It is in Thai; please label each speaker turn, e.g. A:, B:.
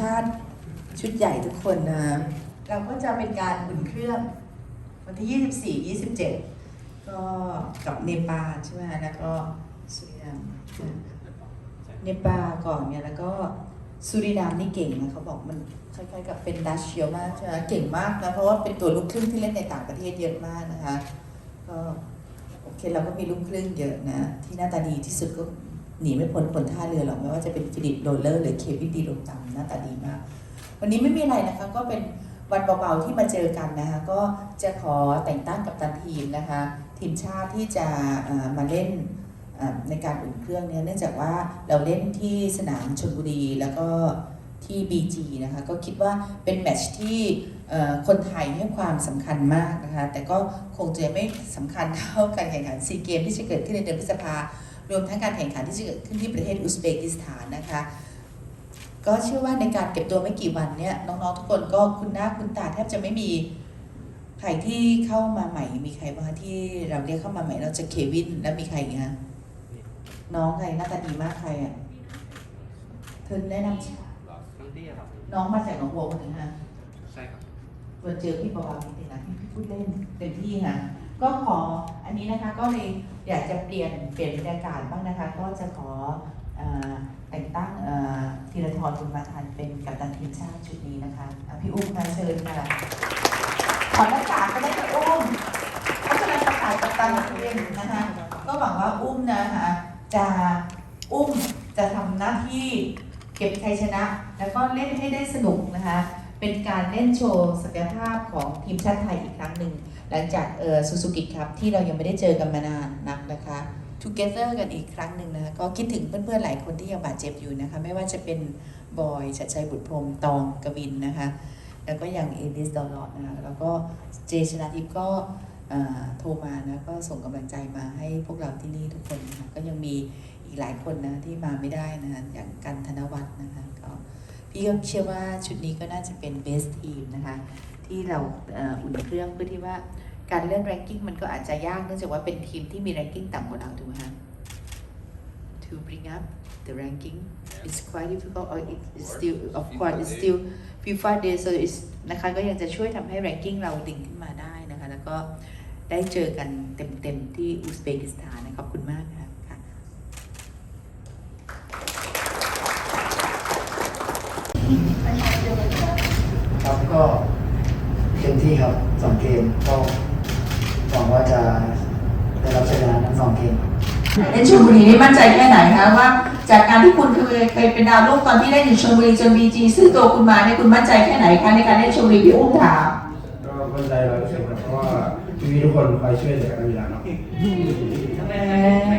A: ชาติชุดใหญ่ทุกคนนะ เราก็จะเป็นการอุ่นเครื่อง วันที่ 24 27 ก็กับเนปาลใช่ไหมแล้วก็สุรินามเนปาลก่อนเนี่ยแล้วก็สุรินามนี่เก่งนะเขาบอกมันคล้ายๆกับเป็นดัชเชียมากใช่ไหมเก่งมากนะเพราะว่าเป็นตัวลูกครึ่งที่เล่นในต่างประเทศเยอะมากนะคะก็โอเคเราก็มีลูกครึ่งเยอะนะที่หน้าตาดีที่สุดก็ หนีไม่พ้นคนท่าเรือหรอกไม่ว่าจะเป็นฟิลิปโรเลอร์หรือเควินดีโรตัมหน้าตาดีมาก วันนี้ไม่มีอะไรนะคะก็เป็นวันเบาๆที่มาเจอกันนะคะก็จะขอแต่งตั้งกับตันทีมนะคะทีมชาติที่จะมาเล่นในการอุ่นเครื่องเนี่ยเนื่องจากว่าเราเล่นที่สนามชลบุรีแล้วก็ที่ BG นะคะก็คิดว่าเป็นแมตช์ที่คนไทยให้ความสำคัญมากนะคะแต่ก็คงจะไม่สำคัญเท่าการแข่งขันซีเกมที่จะเกิดขึ้นในเดือนพฤษภา รวมทั้งการแข่งขันที่จะเกิดขึ้นที่ประเทศอุซเบกิสถานนะคะ ก็เชื่อว่าในการเก็บตัวไม่กี่วันเนี่ยน้องๆทุกคนก็คุ้นหน้าคุ้นตาแทบจะไม่มีใครที่เข้ามาใหม่ มีใครบ้างคะที่เราเรียกเข้ามาใหม่เราจะเควินแล้วมีใครอีกฮะน้องใครหน้าตาดีมากใครอะเธอแนะนำชื่อ
B: น้องเตี้ยครับ
A: น้องมาจากหนองบัวคนหนึ่งฮะ
B: ใช่ครับ
A: ตัวเจอพี่เบาๆนิดนึงนะพี่พูดเล่นเต็มที่ค่ะ ก็ขออันนี้นะคะก็เลยอยากจะเปลี่ยนเปลี่ยนบรรยากาศบ้างนะคะ ก็จะขออแต่งตั้งธีรทรบุญมาทันเป็นกัปตันทีมชาติชุดนี้นะคะพี่อุ้มมาเชิญค่ะขอหน้ากากก็ได้ค่อุ้มเพราะฉะนั้นประกาศกัปตันทีมนนะคะ ก็หวังว่าอุ้มนะคะจะอุ้มจะทำหน้าที่เก็บชัยชนะ แล้วก็เล่นให้ได้สนุกนะคะ เป็นการเล่นโชว์ศักยภาพของทีมชาติไทยอีกครั้งหนึ่ง หลังจากเออซูซูกิครับที่เรายังไม่ได้เจอกันมานานนักนะคะ together กันอีกครั้งหนึ่งนะคะก็คิดถึงเพื่อนๆหลายคนที่ยังบาดเจ็บอยู่นะคะ ไม่ว่าจะเป็นบอยชัดชัยบุตรพรมตองกวินนะคะ แล้วก็อย่างเอลิสดอลลอดนะคะแล้วก็เจชนาทิพย์ก็โทรมานะก็ส่งกำลังใจมาให้พวกเราที่นี่ทุกคนนะคะก็ยังมีอีกหลายคนนะที่มาไม่ได้นะคะอย่างกันธนวัฒน์นะคะก็ พี่ก็เชื่อว่าชุดนี้ก็น่าจะเป็น best team นะคะ ที่เราอุ่นเครื่องเพื่อที่ว่าการเลื่อน ranking มันก็อาจจะยากเนื่องจากว่าเป็นทีมที่มี ranking ต่ำกว่าเราถูกไหมคะ to bring up the ranking it's quite difficult or it is still of course it's still FIFA day so it's นะคะก็ยังจะช่วยทำให้ ranking เราดิ่งขึ้นมาได้นะคะ แล้วก็ได้เจอกันเต็มๆที่อุซเบกิสถานนะขอบคุณมากค่ะค่ะ
C: ครับ ก็เต็มที่ครับสองเกมก็หวังว่าจะได้รับชัยชนะทั้งสองเกม
A: เล่นชลบุรีนี่มั่นใจแค่ไหนคะว่า จากการที่คุณเคยเคยเป็นดาวรุ่งตอนที่เล่นอยู่ชลบุรีจนบีจีซื้อตัวคุณมาเนี่ยคุณมั่นใจแค่ไหนคะในการเล่นชลบุรีพี่อุ้มถาม
D: ก็มั่นใจร้อยเปอร์เซ็นต์ครับเพราะว่าพี่ๆทุกคนคอยช่วยเหลือกันอยู่แล้วเนาะ
A: แหม